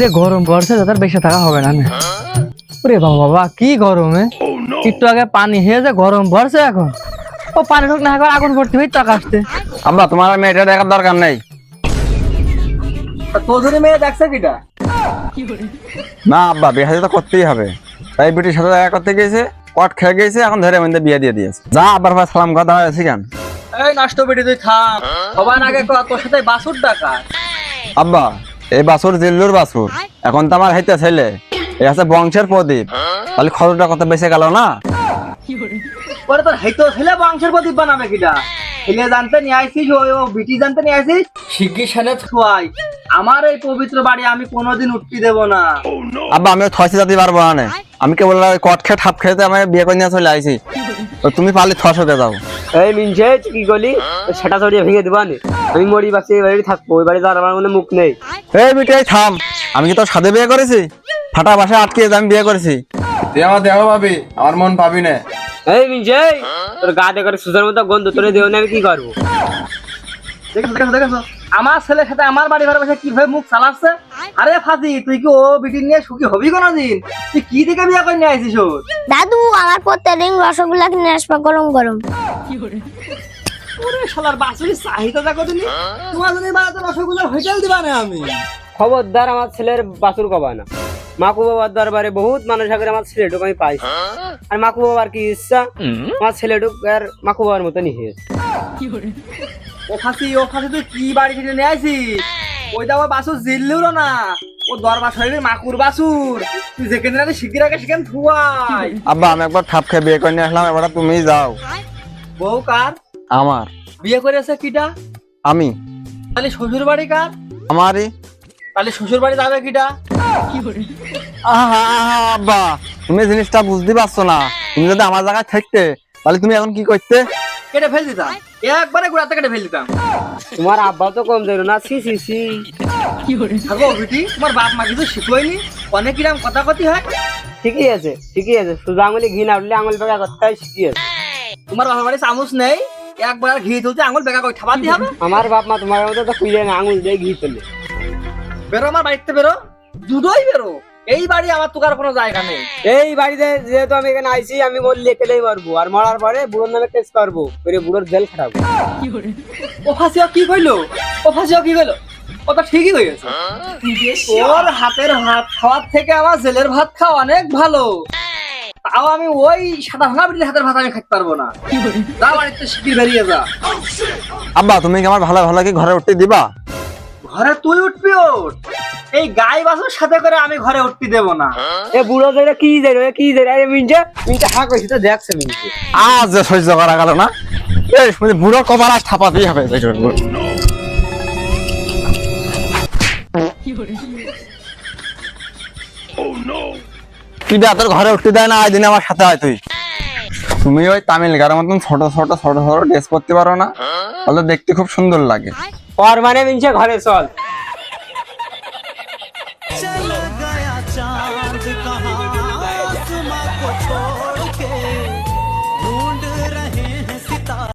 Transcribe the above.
যে গরম পড়ছে তাদের বেশি থাকা হবে না ওরে বাবা বাবা কি গরমে? একটু আগে পানি হয়ে যে গরম পড়ছে এখন। ও পানি ঢুক না এখন আগুন ভর্তি হয়ে টাকা আসতে। আব্বা তোমার মেয়েটা দেখার দরকার নেই। যদি মেয়ে দেখছে কিটা? না আব্বা বিয়ে তো করতেই হবে। তাই বেটির সাথে দেখা করতে গেছে কট খেয়ে গেছে এখন ধরে মধ্যে বিয়ে দিয়ে দিয়েছে। যা আব্বার ভাই সালাম কথা হয়েছে কেন এই নষ্ট বেটি তুই থাম। সবার আগে তোর সাথে বাসুর ডাকা আব্বা এই বাসুর জিল্লুর বাসুর এখন তো আমার হাইতে ছেলে। এই আছে বংশের প্রদীপ। তাহলে খরচটা কত বেঁচে গেল না? পরে তোর হাইতো ছেলে বংশের প্রদীপ বানাবে কিটা ছেলে জানতে নিয়ে আইসিস ও ও বিটি জানতে নিয়ে আইসিস শিগগির ছুয়াই আমার এই পবিত্র বাড়ি আমি কোনোদিন উঠতে দেব না। আব্বা আমি থসে যেতে পারব না। আমি কেবল কট খেয়ে ঠাপ খেতে আমি বিয়ে করে নিয়ে চলে আইছি। তুমি পারলে থস হতে যাও। এই মিনছে কি করলি? সেটা ছড়িয়ে ভেঙে দিবা নি। আমি মরি বাঁচি এই বাড়ি থাকব ওই বাড়ি যাওয়ার আমার মনে মুখ নেই। এই বিটাই থাম। আমি কি তোর সাথে বিয়ে করেছি? ফাটা বাসা আটকে আমি বিয়ে করেছি। তুই আমার দেহ পাবি আমার মন পাবি না। এই মিনছে তোর গা দেখে সুসার মতো গন্ধ তোরে দেও না আমি কি করব? আমার ছেলের সাথে আমার বাড়ি ঘরে বসে কীভাবে মুখ চালাচ্ছে? আরে ফাজি তুই কি ও বিটি নিয়ে সুখী হবি কোনোদিন? তুই কি দিকে বিয়ে করে নিয়ে আইসিস ওর? দাদু আমার প্রত্যেকদিন রসগোল্লা কিনে আসবা গরম গরম। ওরে শালার বাসুরি চাহিদা দেখো তুমি তোমার বাড়িতে রসগোল্লার হোটেল দিবা না আমি। খবরদার আমার ছেলের বাসুর কবা না। মাকু বাবার দরবারে বহুত মানুষ আগে আমার ছেলেটুক আমি পাইছি। আর মাকু বাবার কি ইচ্ছা? আমার ছেলেটুক আর মাকু বাবার মতো নিয়ে ও ফাঁসি ও ফাঁসি তুই কি বাড়ি কিনে নিয়ে আইসিস ওইটা আমার বাসুর জিল্লুরও না। ও দরবার শরীরের মাকুর বাসুর তুই যেখানে শিগগির আগে সেখানে থুয়াই। আব্বা আমি একবার ঠাপ খেয়ে বিয়ে করে নিয়ে আসলাম এবার তুমি যাও। বউ কার? আমার। বিয়ে করেছে কিটা? আমি। তাহলে শ্বশুর বাড়ি কার? আমারই। তাহলে শ্বশুর বাড়ি যাবে কিটা? আহা, আহা, আব্বা তুমি জিনিসটা বুঝতে পারছ না। তুমি যদি আমার জায়গায় থাকতে তাহলে তুমি এখন কি করতে? কেটে ফেল দিতাম। একবারে গোড়াতে কেটে ফেল দিতাম। তোমার আব্বা তো কম দেয় না সি সি সি। থাকো বিটি তোমার বাপ মা কিছু শিখোয়নি অনেক কিরাম কথা কথি হয়। ঠিকই আছে ঠিকই আছে। শুধু আঙুলি ঘি না উঠলে আঙুল বেগা করতে হয় শিখি আছে তোমার বাবার বাড়ি চামচ নেই? একবার আর ঘি তুলতে আঙুল বেকা করে ঠাপাতে হবে? আমার বাপ মা তোমার মতো তো খুঁজে না আঙুল দিয়ে ঘি তোলে। বেরো আমার বাড়িতে বেরো। দুটোই বেরো। এই বাড়ি আমার তোকার কোনো জায়গা নেই। এই বাড়িতে যেহেতু আমি এখানে আইছি আমি বললে কেলেই মারবো। আর মারার পরে বুড়োর নামে কেস করব করে বুড়োর জেল খাটাবো। ও ফাঁসিও কি কইলো? ও ফাঁসিও কি কইলো? ও তো ঠিকই হয়েছে তোর হাতের ভাত খাওয়ার থেকে আমার জেলের ভাত খাওয়া অনেক ভালো। তাও আমি ওই সাদা ভাঙা বিটির হাতের ভাত আমি খাইতে পারব না। যা বাড়িতে শিখিয়ে বেরিয়ে যা। আব্বা তুমি কি আমার ভালো ভালো কি ঘরে উঠতে দিবা? ঘরে তুই উঠবি ওঠ। এই গাই বাসুর সাথে করে আমি ঘরে উঠতে দেবো না। এ বুড়ো জায়গা কি যাই রে কি যাই আরে মিনছে মিনছে হা কইছি তো দেখছে মিনছে আজ যে সহ্য করা গেল না। এই শুনে বুড়ো কবার আর ঠাপাতেই হবে কি তোর ঘরে উঠতে দেয় না দিন আমার সাথে হয় তুই। তুমি ওই তামিল গার মতন ছোট ছোট ছোট ছোট ড্রেস পরতে পারো না। তাহলে দেখতে খুব সুন্দর লাগে। পর মানে ঘরে চল।